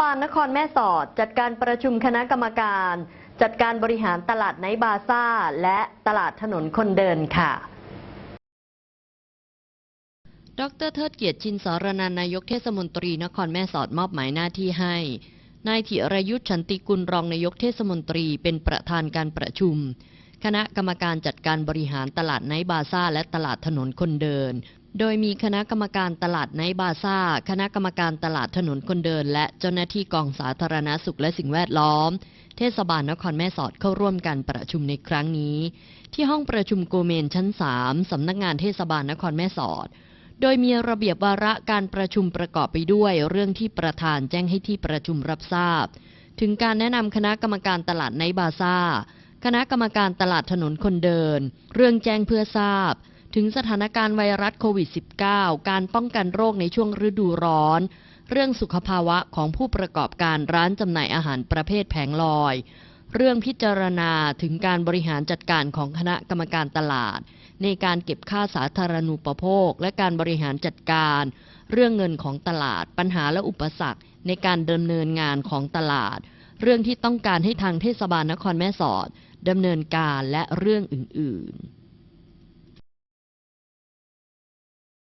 บาลนครแม่สอด จัดการประชุมคณะกรรมการ จัดการบริหารตลาดไนบาซ่า และตลาดถนนคนเดินค่ะ ดรเทิดเกียรติชินสารนันนายกเทศมนตรีนครแม่สอดมอบหมายหน้าที่ให้นายถิรยุทธ์ชันติกุลรองนายกเทศมนตรีเป็นประธานการประชุม คณะกรรมการจัดการบริหารตลาดไนบาซ่า และตลาดถนนคนเดิน โดยมีคณะกรรมการตลาดไนบาซ่า คณะกรรมการตลาดถนนคนเดิน และเจ้าหน้าที่กองสาธารณาสุขและสิ่งแวดล้อม เทศบาลนครแม่สอดเข้าร่วมการประชุมในครั้งนี้ ที่ห้องประชุมโกเมนชั้น 3 สำนักงานเทศบาลนครแม่สอด โดยมีระเบียบวาระการประชุมประกอบไปด้วย เรื่องที่ประธานแจ้งให้ที่ประชุมรับทราบ ถึงการแนะนำคณะกรรมการตลาดไนบาซ่า คณะกรรมการตลาดถนนคนเดิน เรื่องแจ้งเพื่อทราบ ถึงสถานการณ์ไวรัสโควิด -19 การป้องกันโรคในช่วงฤดูร้อน เรื่องสุขภาวะของผู้ประกอบการร้านจำหน่ายอาหารประเภทแผงลอย เรื่องพิจารณาถึงการบริหารจัดการของคณะกรรมการตลาด ในการเก็บค่าสาธารณูปโภค และการบริหารจัดการ เรื่องเงินของตลาด ปัญหาและอุปสรรค ในการดำเนินงานของตลาด เรื่องที่ต้องการให้ทางเทศบาลนครแม่สอดดำเนินการและเรื่องอื่น ๆ